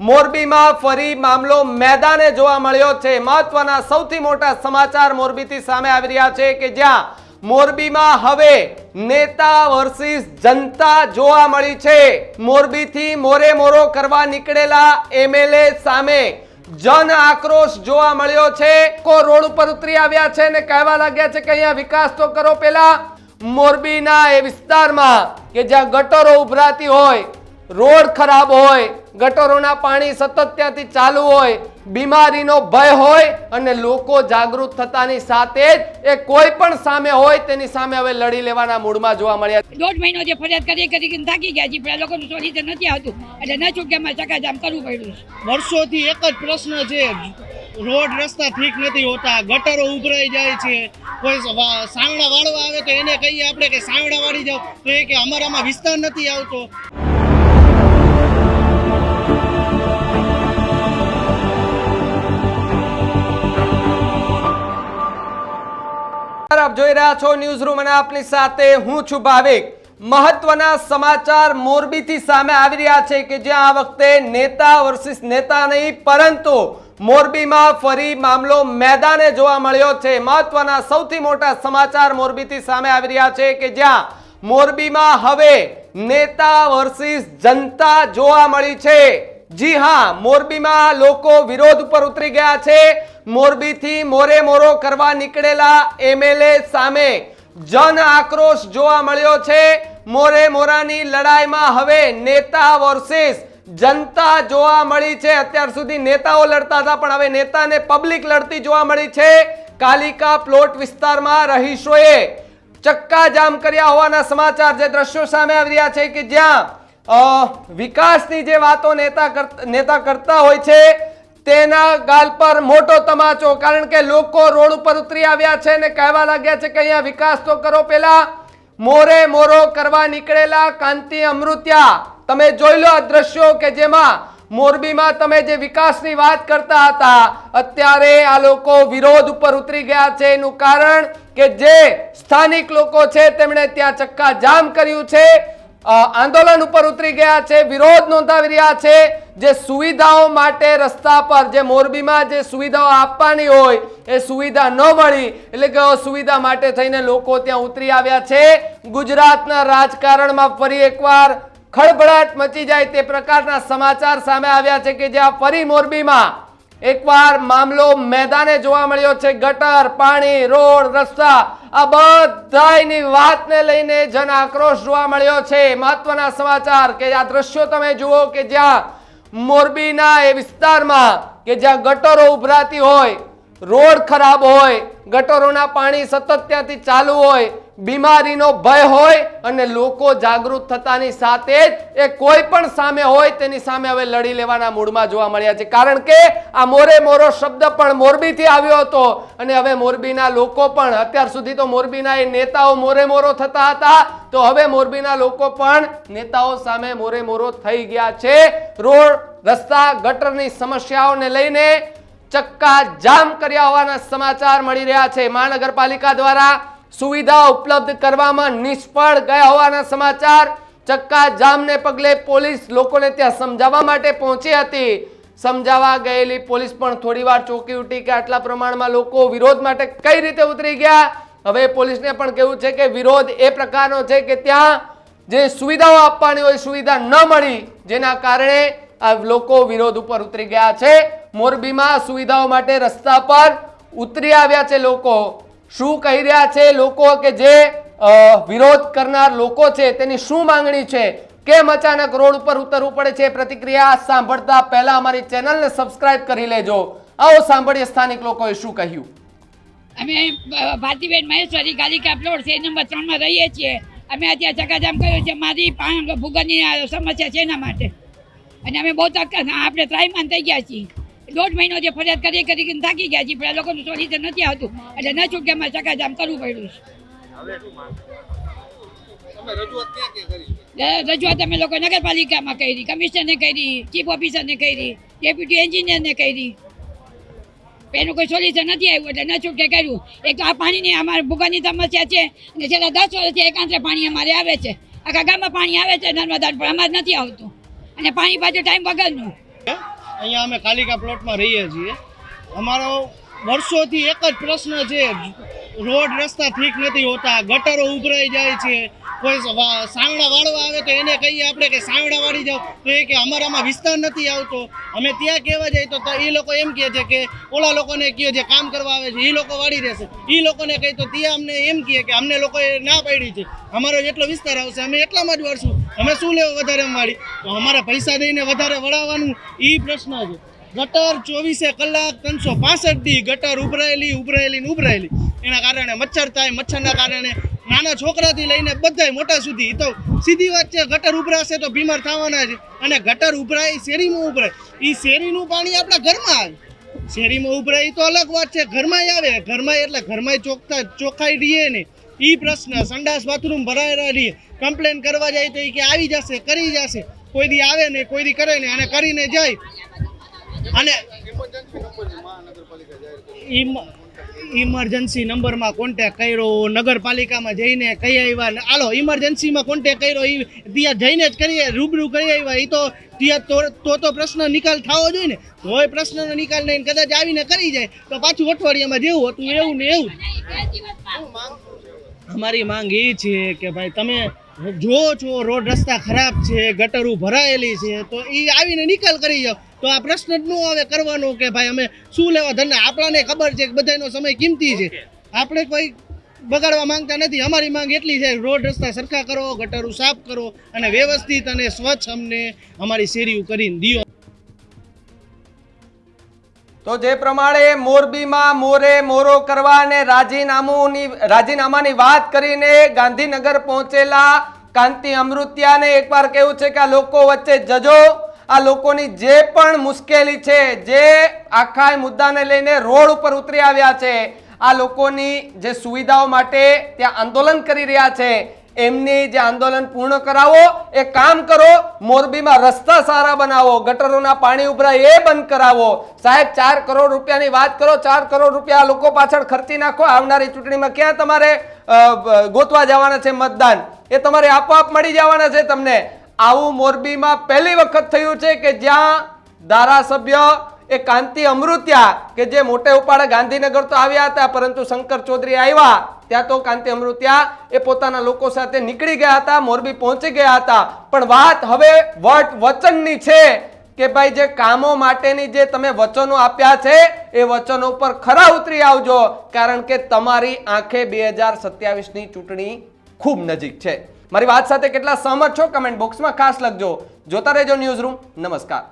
મોરબીમાં ફરી મામલો મેદાને જોવા મળ્યો છે. મહત્વના સૌથી મોટા સમાચાર મોરબીથી સામે આવી રહ્યા છે કે જ્યાં મોરબીમાં હવે નેતા વર્સિસ જનતા જોવા મળી છે. મોરબીથી મોરે મોરો કરવા નીકળેલા એમએલએ સામે જન આક્રોશ જોવા મળ્યો છે. કો રોડ ઉપર ઉતરી આવ્યા છે ને કહેવા લાગ્યા છે કે અહીંયા વિકાસ તો કરો પેલા મોરબીના એ વિસ્તારમાં કે જ્યાં ગટરો ઉભરાતી હોય, રોડ ખરાબ હોય ગટરોના પાણી સતત ત્યાંથી ચાલુ હોય બીમારીનો ભય હોય અને લોકો જાગૃત થતાની સાથે જ એ કોઈ પણ સામે હોય તેની સામે હવે લડી લેવાના મૂડમાં જોવા મળ્યા દોઢ મહિનો જે ફરિયાદ કરી કરી કરીને થાકી ગયા છે પણ આ લોકોનું સોલ્યુશન નથી આવતું. એટલે ન છૂટકેમાં ચકાજામ કરવું પડ્યું વર્ષોથી એક જ પ્રશ્ન છે રોડ રસ્તા ઠીક નથી હોતા ગટરો ઉભરાઈ જાય છે કોઈ સાવડા વાળવા આવે તો એને કહીએ આપણે કે સાવડા વાળી જાઓ તો એ કે અમારામાં વિસ્તાર નથી આવતો. આપ જોઈ રહ્યા છો ન્યૂઝ રૂમ અને આપની સાથે હું છું ભાવિક. મહત્વના સમાચાર મોરબીથી સામે આવી રહ્યા છે કે જ્યાં આ વખતે નેતા વર્સિસ નેતા નહીં, પરંતુ મોરબીમાં ફરી મામલો મેદાને જોવા મળ્યો છે. મહત્વના સૌથી મોટા સમાચાર મોરબીથી સામે આવી રહ્યા છે કે જ્યાં મોરબીમાં હવે નેતા વર્સિસ જનતા જોવા મળી છે. જી હા, મોરબીમાં લોકો વિરોધ ઉપર ઉતરી ગયા છે. મોરબીથી મોરે મોરો કરવા નીકળેલા એમએલએ સામે જન આક્રોશ જોવા મળ્યો છે. મોરે મોરાની લડાઈમાં હવે નેતા વર્સિસ જનતા જોવા મળી છે. અત્યાર સુધી નેતાઓ લડતા હતા, પણ હવે નેતાને પબ્લિક લડતી જોવા મળી છે. કાલિકા પ્લોટ વિસ્તારમાં રહીશોએ ચક્કા જામ કર્યા હોવાના સમાચાર જે દ્રશ્યો સામે આવી રહ્યા છે કે જ્યાં વિકાસની જે વાતો નેતા નેતા કરતા હોય છે, તેના ગાલ પર મોટો તમાચો, કારણ કે લોકો રોડ ઉપર ઉતરી આવ્યા છે ને કહેવા લાગ્યા છે કે અહીંયા વિકાસ તો કરો પેલા મોરે મોરો કરવા નીકળેલા કાંતિ અમૃત્યા. તમે જોઈ લો આ દ્રશ્યો કે જેમાં મોરબીમાં તમે જે વિકાસની વાત કરતા હતા, અત્યારે આ લોકો વિરોધ ઉપર ઉતરી ગયા છે. એનું કારણ કે જે સ્થાનિક લોકો છે, તેમણે ત્યાં ચક્કા જામ કર્યું છે. આંદોલન ઉપર ઉતરી ગયા છે, વિરોધ નોંધાવી રહ્યા છે. જે સુવિધાઓ માટે રસ્તા પર, જે મોરબીમાં જે સુવિધાઓ આપવાની હોય, એ સુવિધા ન મળી, એટલે કે સુવિધા માટે થઈને લોકો ત્યાં ઉતરી આવ્યા છે. ગુજરાતના રાજકારણમાં ફરી એકવાર ખળભળાટ મચી જાય તે પ્રકારના સમાચાર સામે આવ્યા છે કે જ્યાં ફરી મોરબીમાં એકવાર મામલો મેદાને જોવા મળ્યો છે. ગટર, પાણી, રોડ, રસ્તા આ બધાની વાતને લઈને જન આક્રોશ જોવા મળ્યો છે. મહત્વના સમાચાર કે આ દ્રશ્યો તમે જુઓ કે જ્યાં મોરબીના એ વિસ્તારમાં કે જ્યાં ગટરો ઉભરાતી હોય, રોડ ખરાબ હોય, ગટરોના પાણી સતત ત્યાંથી ચાલુ હોય બીમારીનો ભય હોય અને લોકો જાગૃત થતાની સાથે જ એ કોઈ પણ સામે હોય તેની સામે હવે લડી લેવાના મૂડમાં જોવા મળ્યા છે. કારણ કે આ મોરે મોરો શબ્દ પણ મોરબીથી આવ્યો હતો અને હવે મોરબીના લોકો પણ, અત્યાર સુધી તો મોરબીના એ નેતાઓ મોરે મોરો થતા હતા, તો હવે મોરબીના લોકો પણ નેતાઓ સામે મોરે મોરો થઈ ગયા છે. રોડ, રસ્તા, ગટરની સમસ્યાઓને લઈને ચક્કા જામ કર્યા હોવાના સમાચાર મળી રહ્યા છે. મહાનગરપાલિકા દ્વારા સુવિધા ઉપલબ્ધ કરવામાં નિષ્ફળ ગયા હોવાના સમાચાર ચક્કા જામને પગલે પોલીસ લોકોને ત્યાં સમજાવવા માટે પહોંચી હતી. સમજાવવા ગયેલી પોલીસ પણ થોડીવાર ચોંકી ઉઠી કે આટલા પ્રમાણમાં લોકો વિરોધ માટે કઈ રીતે ઉતરી ગયા? હવે પોલીસને પણ કહેવું છે કે વિરોધ એ પ્રકારનો છે કે ત્યાં જે સુવિધાઓ આપવાની હોય, સુવિધા ન મળી, જેના કારણે આ લોકો વિરોધ ઉપર ઉતરી ગયા છે. મોરબીમાં સુવિધાઓ માટે રસ્તા પર ઉતરી આવ્યા છે લોકો. શું કહી રહ્યા છે લોકો કે જે વિરોધ કરનાર લોકો છે, તેની શું માંગણી છે? કેમ અચાનક રોડ ઉપર ઉતરવું પડે છે? પ્રતિક્રિયા સાંભળતા પહેલા અમારી ચેનલને સબસ્ક્રાઇબ કરી લેજો. આવો સાંભળીએ સ્થાનિક લોકોએ શું કહ્યું. અમે ભારતીબેન મહેશ્વરી ગાલિકા પ્લોટ છે નંબર ત્રણમાં રહીએ છીએ. અમે અત્યારે ચકાજામ કર્યો છે, મારી પાણી ભૂગરની સમસ્યા છે એના માટે. અને અમે બહુ આપણે ત્રાયમાન થઈ ગયા છીએ. દોઢ મહિનો જે ફરિયાદ કરી કરી થાકી ગયા છીએ, પણ આ લોકોનું સોલ્યુશન નથી આવતું. એટલે ન છૂટકેમાં ચકાજામ કરવું પડ્યું છે. રજૂઆત અમે લોકો નગરપાલિકામાં કરી, કમિશનરને કરી, ચીફ ઓફિસરને કરી, ડેપ્યુટી એન્જિનિયરને કરી. એનું કોઈ સોલ્યુશન નથી આવ્યું, એટલે ન છૂટકે કર્યું. એક તો આ પાણીની અમારે ભૂગરની સમસ્યા છે, અને છેલ્લા દસ વર્ષથી એકાંતરે પાણી અમારે આવે છે. આખા ગામમાં પાણી આવે છે નર્મદા પણ અમારે નથી આવતું. અને પાણી પાછું ટાઈમ વગરનું. અહીંયા અમે કાલિકા પ્લોટમાં રહીએ છીએ. અમારો વર્ષોથી એક જ પ્રશ્ન છે, રોડ રસ્તા ઠીક નથી હોતા, ગટરો ઉભરાઈ જાય છે કોઈ સાંવડા વાળવા આવે તો એને કહીએ આપણે કે સાંવડા વાળી જાઓ. તો એ કે અમારામાં વિસ્તાર નથી આવતો. અમે ત્યાં કહેવા જઈએ તો એ લોકો એમ કહે છે કે ઓલા લોકોને કહે જે કામ કરવા આવે છે એ લોકો વાળી રહેશે. એ લોકોને કહી તો ત્યાં અમને એમ કહે કે અમને લોકોએ ના પાડી છે. અમારો જેટલો વિસ્તાર આવશે, અમે એટલામાં જ વળશું. અમે શું લેવો વધારે વાળી? તો અમારે પૈસા દઈને વધારે વળાવવાનું એ પ્રશ્ન છે. ગટર ચોવીસે કલાક ત્રણસો પાસઠ દી ગટર ઉભરાયેલી ઉભરાયેલી ને ઉભરાયેલી. એના કારણે મચ્છર થાય, મચ્છરના કારણે નાના છોકરાથી લઈને બધાય મોટા સુધી. તો સીધી વાત છે ગટર ઉભરાશે તો બીમાર થવાના છે. અને ગટર ઉભરાય શેરીમાં ઉભરાય. એ શેરીનું પાણી આપણા ઘરમાં આવે. શેરીમાં ઉભરાય એ તો અલગ વાત છે ઘરમાંય આવે. ઘરમાં એટલે ઘરમાં ચોખતા ચોખાઈ રહીએ ને એ પ્રશ્ન. સંડાસ બાથરૂમ ભરાયેલા રહીએ કમ્પ્લેન કરવા જાય તો એ કે આવી જશે કરી જશે. કોઈ દી આવે ને કોઈ દી કરે ને અને કરીને જાય. અને ઇમરજન્સી નંબરમાં કોન્ટેક કર્યો, નગરપાલિકામાં જઈને કહી આવ્યા હાલો ઇમરજન્સીમાં કોન્ટેક કર્યો એ ત્યાં જઈને જ કરીએ, રૂબરૂ કરી આવ્યા. એ તો ત્યાં તો તો તો પ્રશ્ન નિકાલ થવો જોઈએ ને, તોય પ્રશ્નનો નિકાલ નહીં, કદાચ આવીને કરી જાય, તો પાછું અઠવાડિયામાં જેવું હતું, એવું ને એવું અમારી માંગ એ છે કે ભાઈ, તમે જો છો, રોડ રસ્તા ખરાબ છે, ગટરું ભરાયેલી છે, તો એ આવીને નિકાલ કરી જાઓ. તો આ પ્રશ્ન જ ન આવે કરવાનો કે ભાઈ અમે શું લેવા ધંધે? આપણાને ખબર છે કે બધાનો સમય કિંમતી છે. આપણે કોઈ બગાડવા માંગતા નથી. અમારી માંગ એટલી છે રોડ રસ્તા સરખા કરો ગટરું સાફ કરો અને વ્યવસ્થિત અને સ્વચ્છ અમને અમારી શેરીઓ કરીને દિયો. તો જે પ્રમાણે મોરબીમાં મોરે મોરો કરવા અને રાજીનામુંની રાજીનામાની વાત કરીને ગાંધીનગર પહોંચેલા કાંતિ અમૃત્યાને એકવાર કેવું છે કે આ લોકો વચ્ચે જજો. આ લોકોની જે પણ મુશ્કેલી છે, જે આખા મુદ્દાને લઈને રોડ ઉપર ઉતરી આવ્યા છે, આ લોકોની જે સુવિધાઓ માટે ત્યાં આંદોલન કરી રહ્યા છે, એમની જે આંદોલન પૂર્ણ કરાવો, એ કામ કરો, મોરબીમાં રસ્તા સારા બનાવો, ગટરોના પાણી ઉભરાય, એ બંધ કરાવો. સાહેબ, ચાર કરોડ રૂપિયાની વાત કરો, ચાર કરોડ રૂપિયા લોકો પાછળ ખર્ચી નાખો, આવનારી ચૂંટણીમાં ક્યાં તમારે ગોતવા જવાના છે મતદાન? એ તમારે આપોઆપ મળી જવાના છે તમને. આવું મોરબીમાં પહેલી વખત થયું છે કે જ્યાં ધારાસભ્ય એ કાંતિ અમૃત્યા કે જે મોટે ઉપાડે ગાંધીનગર તો આવ્યા હતા, પરંતુ શંકર ચૌધરી આવ્યા, ત્યાં તો કાંતિ અમૃત્યા એ પોતાના લોકો સાથે નીકળી ગયા હતા, મોરબી પહોંચી ગયા હતા. પણ વાત હવે વટ વચનની છે કે ભાઈ જે કામો માટેની જે તમે વચનો આપ્યા છે, એ વચનો ઉપર ખરા ઉતરી આવજો, કારણ કે તમારી આંખે બે હજાર સત્યાવીસની ચૂંટણી ખૂબ નજીક છે. મારી વાત સાથે કેટલા સહમત છો? કમેન્ટ બોક્સમાં ખાસ લખજો. જોતા રહેજો ન્યૂઝ રૂમ નમસ્કાર.